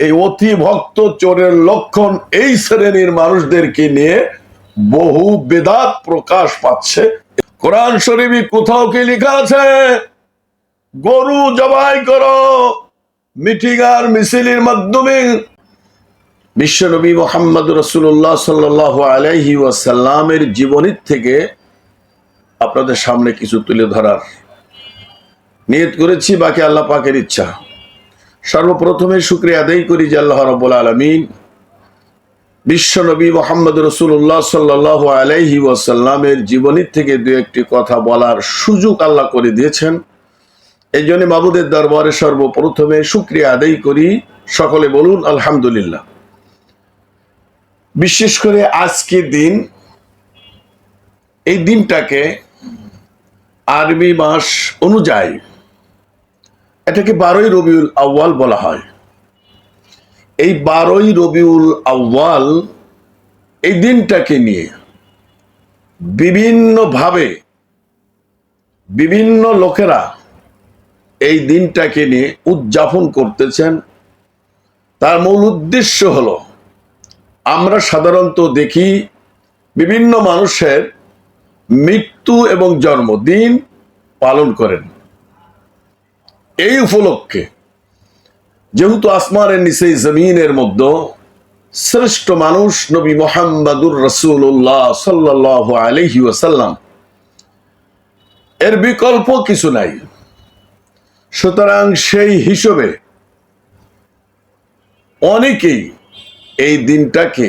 এই অতি ভক্ত চোরের লক্ষণ এই শ্রেণির মানুষদেরকে নিয়ে বহু বেদাত প্রকাশ পাচ্ছে। কোরআন শরীফে কোথাও কি লেখা আছে? গরু জবাই করো, মিটিং আর মিছিলের মাধ্যমে। বিশ্বনবী মোহাম্মদ রসুল্লাহ সাল্লাহ আলাইহি ওয়াসাল্লামের জীবনীর থেকে আপনাদের সামনে কিছু তুলে ধরার নিয়ত করেছি, বাকি আল্লাহ পাকের ইচ্ছা। সর্বপ্রথমে শুক্রিয়া আদায় করি যে আল্লাহ রব্বুল আলমিন বিশ্বনবী মোহাম্মদ রসুল্লাহ সাল্লাহ আলাইহি ওয়াসাল্লামের জীবনীর থেকে দু একটি কথা বলার সুযোগ আল্লাহ করে দিয়েছেন। এই জন্য মাবুদের দরবারে সর্বপ্রথমে শুক্রিয়া আদায় করি। সকলে বলুন, আলহামদুলিল্লাহ। বিশেষ করে আজকের দিন, এই দিনটাকে আরবি মাস অনুযায়ী এটাকে বারোই রবিউল আউ্য়াল বলা হয়। এই বারোই রবিউল আউ্য়াল এই দিনটাকে নিয়ে বিভিন্নভাবে বিভিন্ন লোকেরা এই দিনটাকে নিয়ে উদযাপন করতেছেন। তার মূল উদ্দেশ্য হলো, আমরা সাধারণত দেখি বিভিন্ন মানুষের মৃত্যু এবং জন্মদিন পালন করেন। এই উপলক্ষে যেহেতু আসমানের নিচে, জমিনের মধ্যে শ্রেষ্ঠ মানুষ নবী মোহাম্মদুর রসুল্লাহ সাল্লাহ আলহি ওসাল্লাম এর বিকল্প কিছু নাই। সুতরাং সেই হিসেবে অনেকেই এই দিনটাকে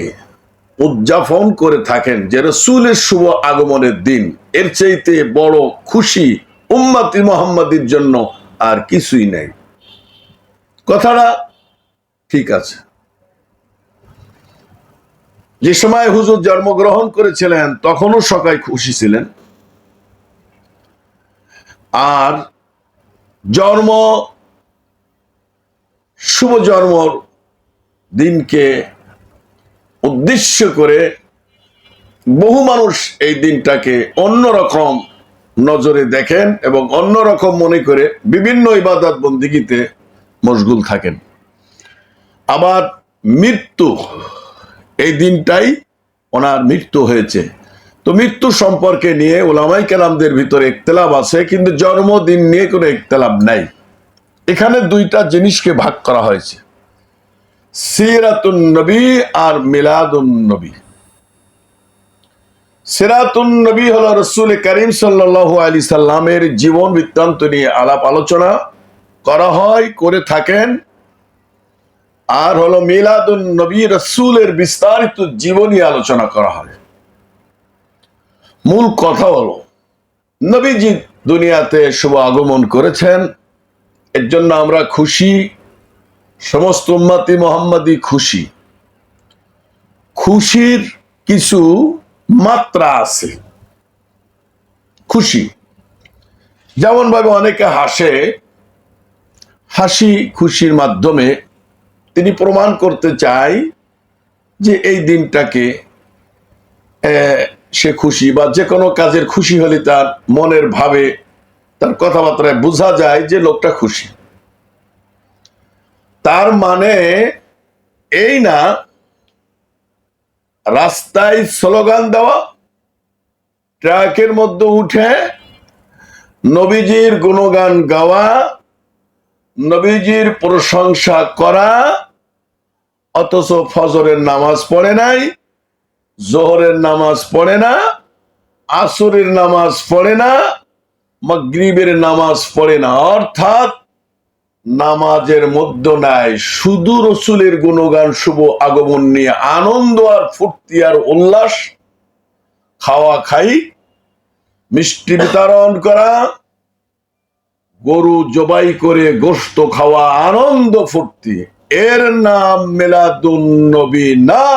উদযাপন করে থাকেন যে রসুলের শুভ আগমনের দিন। এর চাইতে বড় খুশি উম্মাতি মোহাম্মদীর জন্য আর কিছুই নেই। কথাটা ঠিক আছে। যে সময় হুজুর জন্মগ্রহণ করেছিলেন, তখনও সবাই খুশি ছিলেন। আর জন্ম, শুভ জন্মর দিনকে উদ্দেশ্য করে বহু মানুষ এই দিনটাকে অন্যরকম নজরে দেখেন এবং অন্যরকম মনে করে বিভিন্ন ইবাদত বন্দিগিতে মশগুল থাকেন। আবার মৃত্যু, এই দিনটাই ওনার মৃত্যু হয়েছে। তো মৃত্যু সম্পর্কে নিয়ে ওলামাই কেলামদের ভিতরে একতেলাব আছে, কিন্তু জন্মদিন নিয়ে কোনো একতেলাব নাই। এখানে দুইটা জিনিসকে ভাগ করা হয়েছে। সিরাতুন নবী আর মিলাদুন নবী। সিরাতুন নবী হলো রসুল করিম সাল্লাহ আলী সাল্লামের জীবন বৃত্তান্ত নিয়ে আলাপ আলোচনা করা হয়, করে থাকেন। আর হলো মিলাদুন নবী রসুলের বিস্তারিত জীবনী আলোচনা করা হয়। মূল কথা হলো, নবীজি দুনিয়াতে শুভ আগমন করেছেন। এর জন্য আমরা খুশি, সমস্ত উম্মাতি মোহাম্মদী খুশি। খুশির কিছু মাত্রা আছে। খুশি। যেমন ভাবে অনেকে হাসে, হাসি খুশির মাধ্যমে তিনি প্রমাণ করতে চায় যে এই দিনটাকে সে খুশি বা যে কোনো কাজের খুশি হলে তার মনের ভাবে, তার কথাবার্তায় বোঝা যায় যে লোকটা খুশি। তার মানে এই না রাস্তায় স্লোগান দেওয়া, ট্রাকের মধ্যে উঠে নবীজির গুণগান গাওয়া, নবীজির প্রশংসা করা, অথচ ফজরের নামাজ পড়ে নাই, জোহরের নামাজ পড়ে না, আসরের নামাজ পড়ে না, মগ্রিবের নামাজ পড়ে না। অর্থাৎ নামাজের মধ্য নাই শুধু রসুলের গুণগান, শুভ আগমন নিয়ে আনন্দ আর ফুর্তি আর উল্লাস, খাওয়া খাই, মিষ্টি বিতরণ করা, গরু জবাই করে গোস্ত খাওয়া, আনন্দ ফুর্তি। এর নাম মেলাদুন নবী না।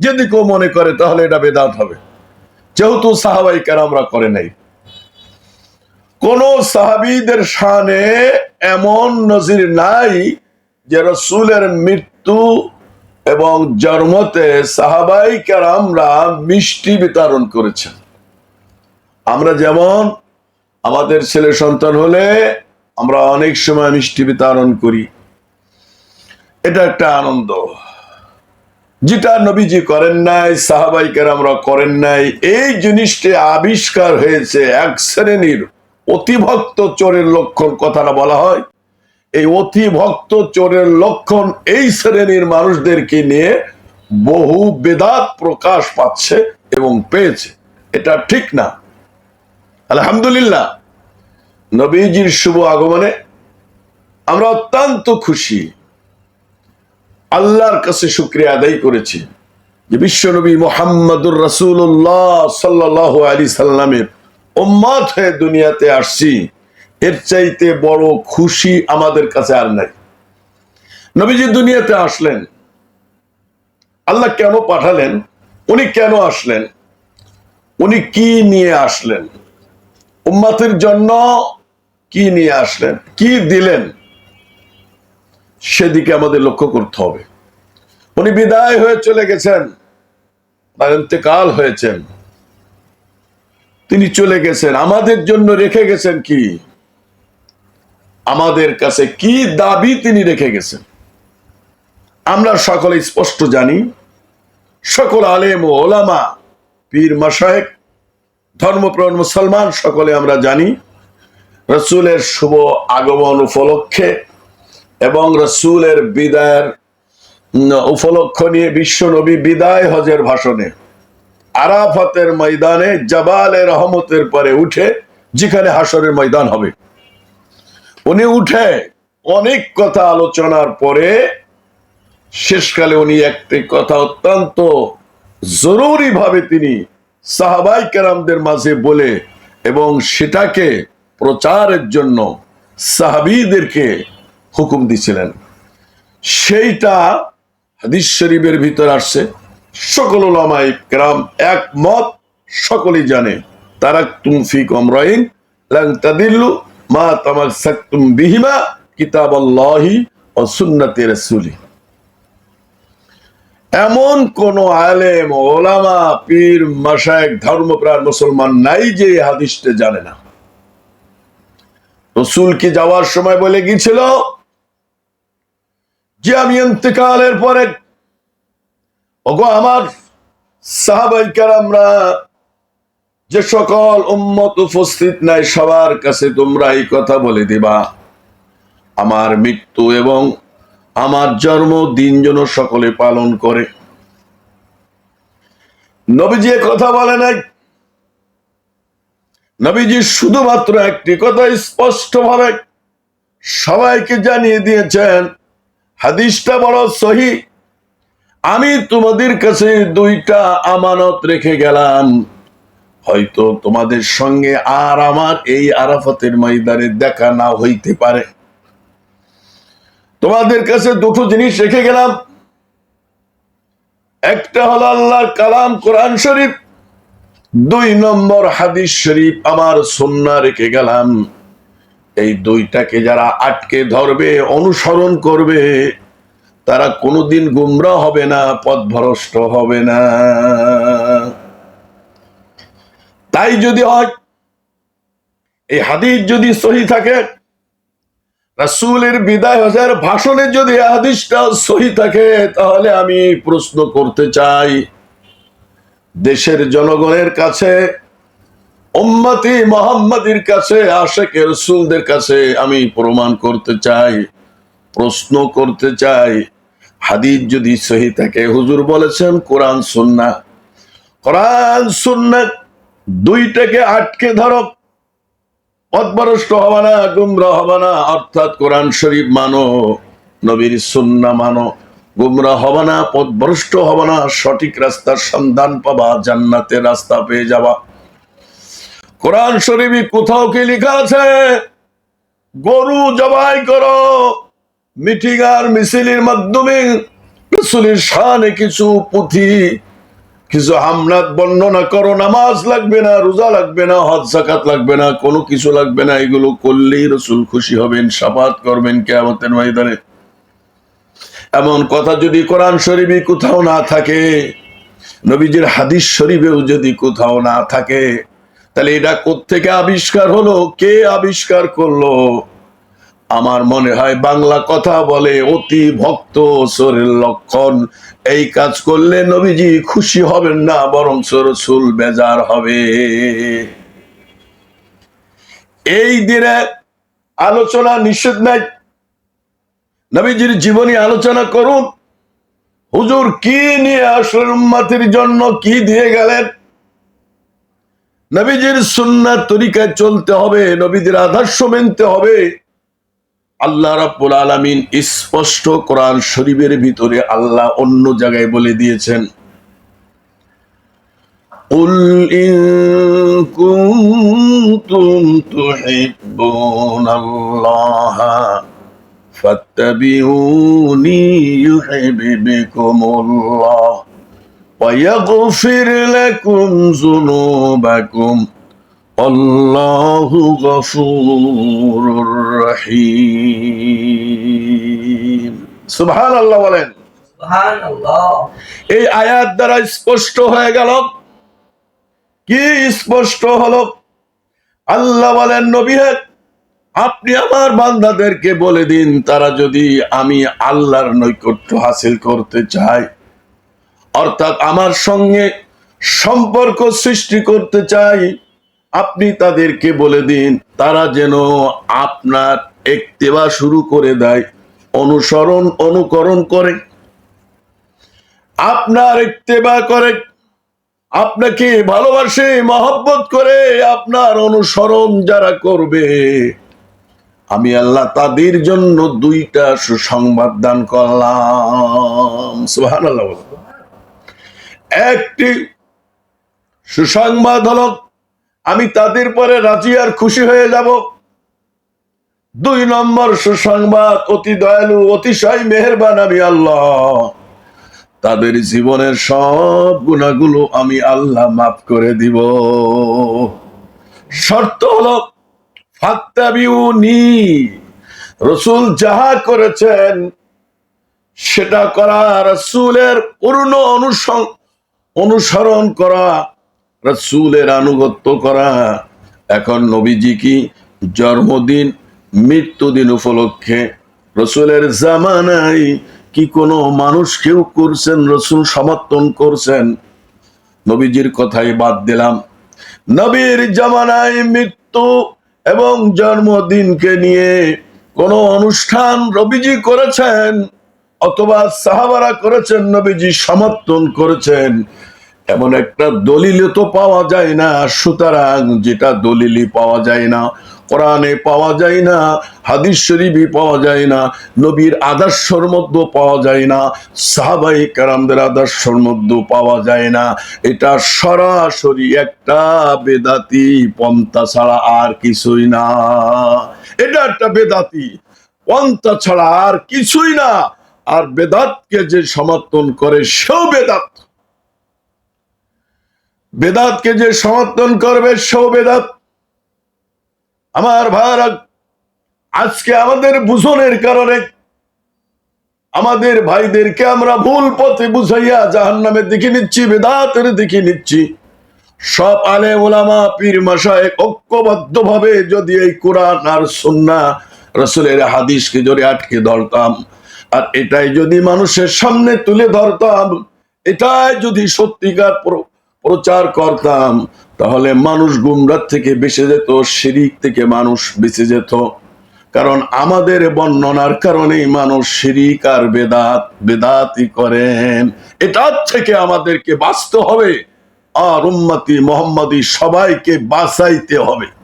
যদি কেউ মনে করে, তাহলে এটা বেদাত হবে। যেহেতু সাহাবাই কেন আমরা করে নাই। কোন সাহাবিদের সানে এমন নজির নাই যে রসুলের মৃত্যু এবং জন্মতে সাহাবাই কারামরা মিষ্টি বিতরণ করেছেন। আমরা যেমন আমাদের ছেলে সন্তান হলে আমরা অনেক সময় মিষ্টি বিতরণ করি। এটা একটা আনন্দ। যেটা নবীজি করেন নাই সাহাবাইকার আমরা করেন নাই, এই জিনিসটি আবিষ্কার হয়েছে এক শ্রেণির অতিভক্ত চোরের লক্ষণ কথাটা বলা হয়। এই অতিভক্ত চোরের লক্ষণ এই শ্রেণির মানুষদেরকে নিয়ে বহু বেদাত প্রকাশ পাচ্ছে এবং পেয়েছে। এটা ঠিক না। আলহামদুলিল্লাহ, নবীজির শুভ আগমনে আমরা অত্যন্ত খুশি। আল্লাহর কাছে শুক্রিয়া আদায় করেছি যে বিশ্বনবী মোহাম্মদুর রাসূলুল্লাহ সাল্লাহ আলী সাল্লামের উম্মত হয়ে দুনিয়াতে আসছি, এর চাইতে বড় খুশি আমাদের কাছে আর নাই। নবীজি দুনিয়াতে আসলেন। আল্লাহ কেন পাঠালেন? উনি কেন আসলেন? উনি কি নিয়ে আসলেন? উম্মাতের জন্য কি নিয়ে আসলেন? কি দিলেন? সেদিকে আমাদের লক্ষ্য করতে হবে। উনি বিদায় হয়ে চলে গেছেন তার ইন্তেকাল হয়েছেন। তিনি চলে গেছেন। আমাদের জন্য রেখে গেছেন কি? আমাদের কাছে কি দাবি তিনি রেখে গেছেন? আমরা সকলে স্পষ্ট জানি, সকল আলেম ও ওলামা, পীর মাসায়েক ধর্মপ্রাণ মুসলমান সকলে আমরা জানি, রসুলের শুভ আগমন উপলক্ষে এবং রসুলের বিদায়ের উপলক্ষ নিয়ে বিশ্ব নবী বিদায় হজের ভাষণে। আরাফাতের ময়দানে জাবালে রহমতের পরে উঠে যেখানে হাসরের ময়দান হবে। উনি উঠে অনেক কথা আলোচনার পরে শেষকালে উনি একটি কথা অত্যন্ত জরুরি ভাবে তিনি সাহাবাই কেরামদের মাঝে বলে এবং সেটাকে প্রচারের জন্য সাহাবিদেরকে হুকুম দিছিলেন। সেইটা হাদিস শরীফের ভিতর আসছে। সকল ওলামাই কেরাম একমত, সকলেই জানে। তারা তুমফি কমরাইন লাং তাদিল্লু মা তামাক সাকতুম বিহিমা কিতাব আল্লাহি ও রাসূলি। এমন কোন আলেম ওলামা পীর ধর্মপ্রাণ মুসলমান নাই যে হাদিসটা জানে না। রসুল কি যাওয়ার সময় বলে গিয়েছিল, যে আমি ইন্তেকালের পরে ওগো আমার সাহাবাইকার আমরা যে সকল উম্মত উপস্থিত নাই, সবার কাছে তোমরা এই কথা বলে দিবা। আমার মৃত্যু এবং আমার জন্মদিন যেন সকলে পালন করে। নবীজি কথা বলে নাই। নবীজি শুধুমাত্র একটি কথা স্পষ্ট ভাবে সবাইকে জানিয়ে দিয়েছেন, হাদিসটা বড় সহি আমি তোমাদের কাছে দুইটা আমানত রেখে গেলাম। হয়তো তোমাদের সঙ্গে আর আমার এই আরাফাতের ময়দানে দেখা না হইতে পারে। তোমাদের কাছে দুটো জিনিস রেখে গেলাম। একটা হলো আল্লাহর কালাম কোরআন শরীফ, দুই নম্বর হাদিস শরীফ আমার সন্না রেখে গেলাম। এই দুইটাকে যারা আটকে ধরবে, অনুসরণ করবে তারা কোনোদিন গুমরা হবে না পথ পথভ্রষ্ট হবে না। তাই যদি হয়, এই হাদিস যদি সহি থাকে, রাসূলের বিদায় হাজার ভাষণে যদি হাদিসটা সহি থাকে, তাহলে আমি প্রশ্ন করতে চাই, দেশের জনগণের কাছে, উম্মতি মোহাম্মদের কাছে আশেকের রসুলদের কাছে আমি প্রমাণ করতে চাই, প্রশ্ন করতে চাই হাদিস যদি সহি থাকে, হুজুর বলেছেন, কোরআন সুন্না কোরআন সুন্না দুইটাকে আটকে ধরো। পথভ্রষ্ট হবে না, গুমরা হবে না, অর্থাৎ কোরআন শরীফ মানো, নবীর সুন্না মানো। গুমরা হবে না, পথভ্রষ্ট হবে না, সঠিক রাস্তার সন্ধান পাবা, জান্নাতের রাস্তা পেয়ে যাবা। কোরআন শরীফে কোথাও কি লেখা আছে? গরু জবাই করো। মিটিং আর মিছিলের মাধ্যমে রসুলের শানে কিছু পুঁথি, কিছু হামলাত বর্ণনা করো, নামাজ লাগবে না, রোজা লাগবে না, হজ জাকাত লাগবে না, কোনো কিছু লাগবে না, এগুলো করলেই রসুল খুশি হবেন সাফাত করবেন কেয়ামতের ময়দানে। এমন কথা যদি কোরআন শরীফে কোথাও না থাকে, নবীজির হাদিস শরীফেও যদি কোথাও না থাকে, তাহলে এটা কোত্থেকে আবিষ্কার হলো, কে আবিষ্কার করল? আমার মনে হয় বাংলা কথা বলে অতি ভক্ত সরের লক্ষণ। এই কাজ করলে নবীজি খুশি হবেন না বরং রসুল বেজার হবে। এই দিনে আলোচনা নিষেধ নাই। নবীজির জীবনী আলোচনা করুন। হুজুর কি নিয়ে আসলেন উম্মাতির জন্য কি দিয়ে গেলেন? নবীজির সুন্নাত তরিকায় চলতে হবে, নবীদের আদর্শ মেনতে হবে। আল্লাহ রাব্বুল আলামিন স্পষ্ট কোরআন শরীফের ভিতরে আল্লাহ অন্য জায়গায় বলে দিয়েছেন قل إن كنتم تحبون الله فاتبعوني يحببكم الله ويغفر لكم ذنوبكم والله غفور رحيم সুবহান আল্লাহ বলেন সুবহানাল্লাহ এই আয়াত দ্বারা স্পষ্ট হয়ে গেল কি স্পষ্ট হলো আল্লাহ বলেন নবী হে, আপনি আমার বান্দাদেরকে বলে দিন তারা যদি আমি আল্লাহর নৈকট্য হাসিল করতে চায় অর্থাৎ আমার সঙ্গে সম্পর্ক সৃষ্টি করতে চাই আপনি তাদেরকে বলে দিন, তারা যেন আপনার একতেবা শুরু করে দেয়, অনুসরণ, অনুকরণ করে। আপনার একতেবা করে, আপনাকে ভালোবাসে, মহব্বত করে, আপনার অনুসরণ যারা করবে। আমি আল্লাহ তাদের জন্য দুইটা সুসংবাদ দান করলাম। বলুন। একটি সুসংবাদ হলো আমি তাদের পরে রাজি আর খুশি হয়ে যাব। দুই নম্বর সুসংবাদ, অতি দয়ালু, অতিশয় মেহেরবান আমি আল্লাহ। তাদের জীবনের সব গুণাগুলো আমি আল্লাহ মাফ করে দিব। শর্ত হলো, ফাত্তাবিউনি, রসুল যাহা করেছেন, সেটা করা, রসুলের পূর্ণ অনুসং- অনুসরণ করা রসুলের আনুগত্য করা। এখন নবীজি কি জন্মদিন, মৃত্যুদিন উপলক্ষে রসুলের জামানায় কি কোনো মানুষ কেউ করছেন, রসুল সমর্থন করছেন? নবীজির কথাই বাদ দিলাম। নবীর জামানায় মৃত্যু এবং জন্মদিনকে নিয়ে কোন অনুষ্ঠান রবিজি করেছেন? অথবা সাহাবারা করেছেন, নবীজি সমর্থন করেছেন? এমন একটা দলিল তো পাওয়া যায় না। সুতরাং যেটা দলিলই পাওয়া যায় না, কোরআনে পাওয়া যায় না, হাদিস শরীফই পাওয়া যায় না, নবীর আদর্শর মধ্যে পাওয়া যায় না সাহাবাই কারামদের আদর্শর মধ্যে পাওয়া যায় না। এটা সরাসরি একটা বেদাতি পন্থা ছাড়া আর কিছুই না। এটা একটা বেদাতি পন্থা ছাড়া আর কিছুই না। আর বেদাতকে যে সমর্থন করে সেও বেদাত। বেদাতকে যে সমর্থন করবে, সেও বেদাত। আমার ভাইরা আজকে আমাদের বুঝনের কারণে আমাদের ভাইদেরকে আমরা ভুল পথে বুঝাইয়া জাহান নামে দেখে নিচ্ছি, বেদাতের দেখে নিচ্ছি। সব আলে ওলামা পীর মাসায় ঐক্যবদ্ধ ভাবে যদি এই কোরআন আর সুন্না রসুলের হাদিসকে জোরে আটকে ধরতাম, আর এটাই যদি মানুষের সামনে তুলে ধরতাম, এটাই যদি সত্যিকার প্রচার করতাম তাহলে মানুষ গুমরাত থেকে বেঁচে যেত, শিরিক থেকে মানুষ বেঁচে যেত। কারণ আমাদের বর্ণনার কারণেই মানুষ শিরিক আর বেদাত বেদাতি করেন। এটা থেকে আমাদেরকে বাঁচতে হবে। আর উম্মতি মোহাম্মদী সবাইকে বাঁচাইতে হবে।